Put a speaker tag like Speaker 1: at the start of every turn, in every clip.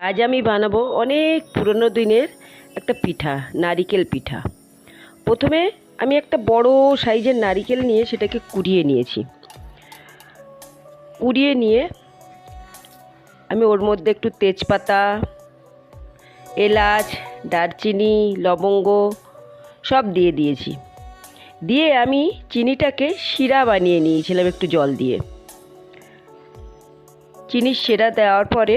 Speaker 1: আজ আমি বানাবো অনেক পুরনো দিনের একটা পিঠা, নারিকেল পিঠা। প্রথমে আমি একটা বড় সাইজের নারিকেল নিয়ে সেটাকে কুড়িয়ে নিয়েছি। কুড়িয়ে নিয়ে আমি ওর মধ্যে একটু তেজপাতা, এলাচ, দারচিনি, লবঙ্গ সব দিয়ে দিয়েছি। দিয়ে আমি চিনিটাকে শিরা বানিয়ে নিয়েছিলাম একটু জল দিয়ে। চিনির শিরা দেওয়ার পরে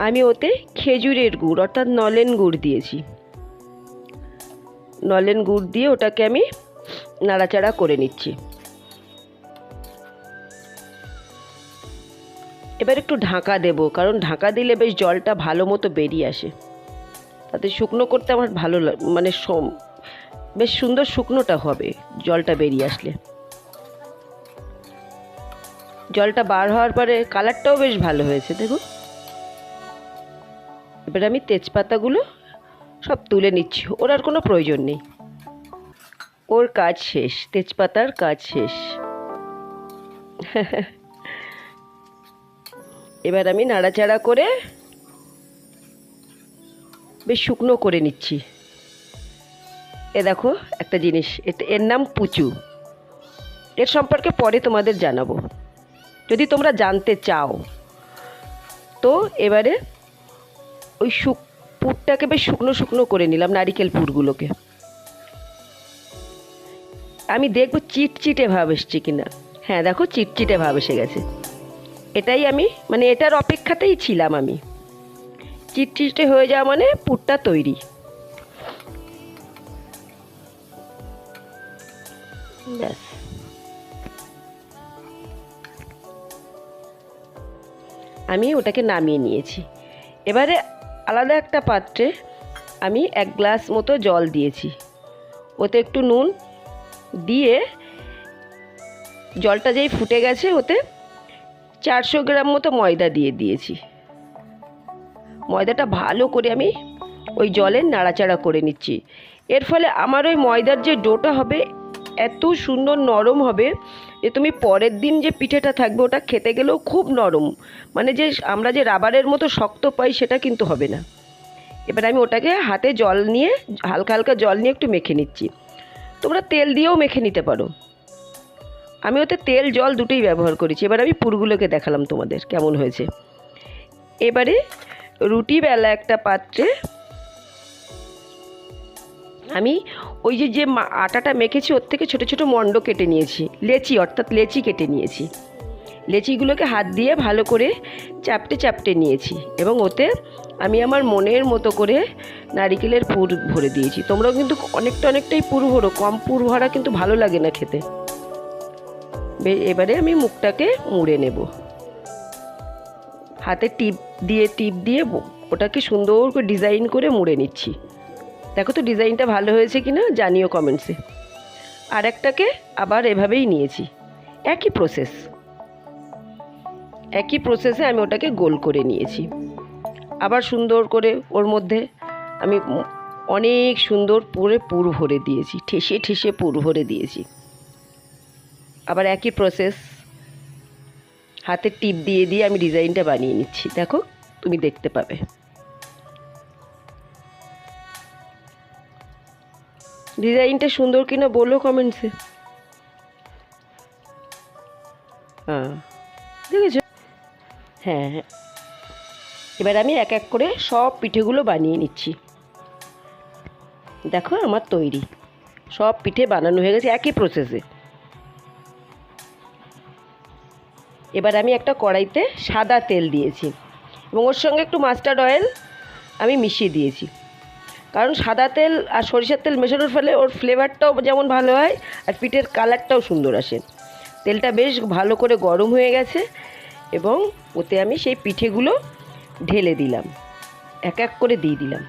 Speaker 1: আমি ওতে খেজুরের গুড়, অর্থাৎ নলেন গুড় দিয়েছি। নলেন গুড় দিয়ে ওটাকে আমি নাড়াচাড়া করে নিচ্ছি। এবার একটু ঢাকা দেব, কারণ ঢাকা দিলে বেশ জলটা ভালো মতো বেরিয়ে আসে। তাতে শুকনো করতে আমার ভালো মানে সম- বেশ সুন্দর শুকনোটা হবে জলটা বেরিয়ে আসলে। জলটা বার হওয়ার পরে কালারটাও বেশ ভালো হয়েছে, দেখুন। এবার আমি তেজপাতাগুলো সব তুলে নিচ্ছি, ওর আর কোনো প্রয়োজন নেই। ওর কাজ শেষ, তেজপাতার কাজ শেষ। এবার আমি নাড়াচাড়া করে বেশ শুকনো করে নিচ্ছি। এ দেখো একটা জিনিস এটা এর নাম পুচু। এর সম্পর্কে পরে তোমাদের জানাব। যদি তোমরা জানতে চাও, তো এবারে ওই শুক পুরটাকে বেশ শুকনো শুকনো করে নিলাম নারিকেল পুরগুলোকে। আমি দেখব চিটচিটে ভাব এসছে কিনা। হ্যাঁ দেখো চিটচিটে ভাব এসে গেছে। এটাই আমি মানে এটার অপেক্ষাতেই ছিলাম আমি। চিটচিটে হয়ে যাওয়া মানে পুরটা তৈরি। ব্যাস। আমি ওটাকে নামিয়ে নিয়েছি। এবারে আলাদা একটা পাত্রে আমি এক গ্লাস মতো জল দিয়েছি। ওতে একটু নুন দিয়ে জলটা যেই ফুটে গেছে, ওতে চারশো গ্রাম মতো ময়দা দিয়ে দিয়েছি। ময়দাটা ভালো করে আমি ওই জলে নাড়াচাড়া করে নিচ্ছি। এর ফলে আমার ওই ময়দার যে ডোটা হবে, এত সুন্দর নরম হবে যে তুমি পরের দিন যে পিঠেটা থাকবে, ওটা খেতে গেলেও খুব নরম। মানে যে আমরা যে রাবারের মতো শক্ত পাই, সেটা কিন্তু হবে না। এবার আমি ওটাকে হাতে জল নিয়ে, হালকা হালকা জল নিয়ে একটু মেখে নিচ্ছি। তোমরা তেল দিয়েও মেখে নিতে পারো। আমি ওতে তেল, জল দুটোই ব্যবহার করেছি। এবার আমি পুরগুলোকে দেখালাম তোমাদের, কেমন হয়েছে। এবারে রুটি বেলা একটা পাত্রে আমি ওই যে যে আটাটা মেখেছি, ওর থেকে ছোটো ছোটো মণ্ড কেটে নিয়েছি। লেচি, অর্থাৎ লেচি কেটে নিয়েছি। লেচিগুলোকে হাত দিয়ে ভালো করে চাপটে চাপটে নিয়েছি এবং ওতে আমি আমার মনের মতো করে নারিকেলের পুর ভরে দিয়েছি। তোমরাও কিন্তু অনেকটা, অনেকটাই পুর ভরো। কম পুর ভরা কিন্তু ভালো লাগে না খেতে। এবারে আমি মুখটাকে মুড়ে নেব। হাতে টিপ দিয়ে টিপ দিয়ে ওটাকে সুন্দর করে ডিজাইন করে মুড়ে নিচ্ছি। দেখো তো ডিজাইনটা ভালো হয়েছে কি না জানিও কমেন্টসে আর একটাকে আবার এভাবেই নিয়েছি। একই প্রসেস একই প্রসেসে আমি ওটাকে গোল করে নিয়েছি। আবার সুন্দর করে ওর মধ্যে আমি অনেক সুন্দর পুরে পুর ভরে দিয়েছি। ঠেসে ঠেসে পুর ভরে দিয়েছি। আবার একই প্রসেস হাতে টিপ দিয়ে দিয়ে আমি ডিজাইনটা বানিয়ে নিচ্ছি। দেখো, তুমি দেখতে পাবে। ডিজাইনটা সুন্দর কিনা বলো কমেন্টসে। হ্যাঁ। দেখেছ? হ্যাঁ হ্যাঁ। এবার আমি এক এক করে সব পিঠেগুলো বানিয়ে নিচ্ছি। দেখো আমার তৈরি। সব পিঠে বানানো হয়ে গেছে একই প্রসেসে এবার আমি একটা কড়াইতে সাদা তেল দিয়েছি এবং ওর সঙ্গে একটু মাস্টার্ড অয়েল আমি মিশিয়ে দিয়েছি। কারণ সাদা তেল আর সরিষার তেল মেশানোর ফলে ওর ফ্লেভারটাও যেমন ভালো হয়, আর পিঠের কালারটাও সুন্দর আসে। তেলটা বেশ ভালো করে গরম হয়ে গেছে এবং ওতে আমি সেই পিঠেগুলো ঢেলে দিলাম। এক এক করে দিয়ে দিলাম।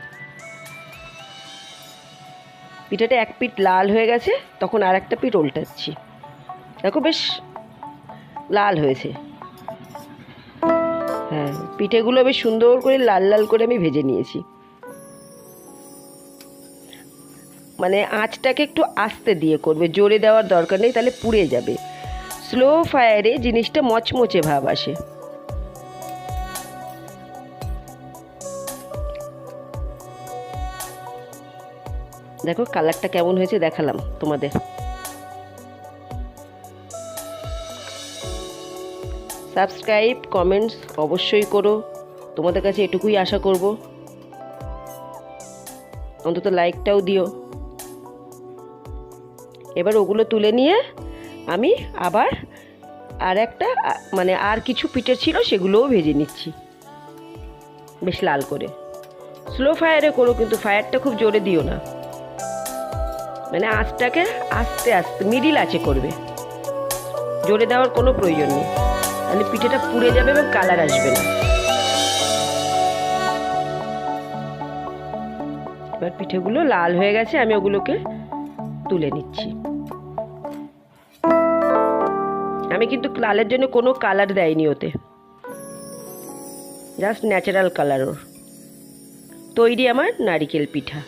Speaker 1: পিঠেটা এক পিঠ লাল হয়ে গেছে, তখন আর একটা পিঠ উল্টাচ্ছি। দেখো বেশ লাল হয়েছে। হ্যাঁ পিঠেগুলো বেশ সুন্দর করে লাল লাল করে আমি ভেজে নিয়েছি। মানে আঁচটাকে একটু আস্তে দিয়ে করবে, জোরে দেওয়ার দরকার নেই, তাহলে পুড়ে যাবে। স্লো ফায়ারে জিনিসটা মচমচে ভাব আসে। দেখো কালারটা কেমন হয়েছে দেখালাম তোমাদের। সাবস্ক্রাইব কমেন্টস অবশ্যই করো। তোমাদের কাছে এটুকুই আশা করব। অন্তত লাইকটাও দিও। এবার ওগুলো তুলে নিয়ে আমি আবার আর একটা মানে আর কিছু পিঠে ছিল সেগুলোও ভেজে নিচ্ছি। বেশ লাল করে। স্লো ফায়ারে করো কিন্তু ফায়ারটা খুব জোরে দিও না। মানে আঁচটাকে আস্তে আস্তে মিডিল আছে করবে। জোরে দেওয়ার কোনো প্রয়োজন নেই। তাহলে পিঠেটা পুড়ে যাবে এবং কালার আসবে না। এবার পিঠেগুলো লাল হয়ে গেছে, আমি ওগুলোকে তুলে নিচ্ছি। আমি কিন্তু লালের জন্য কোনো কালার দেয়নি ওতে। জাস্ট ন্যাচারাল কালার ওর। তৈরি আমার নারিকেল পিঠা।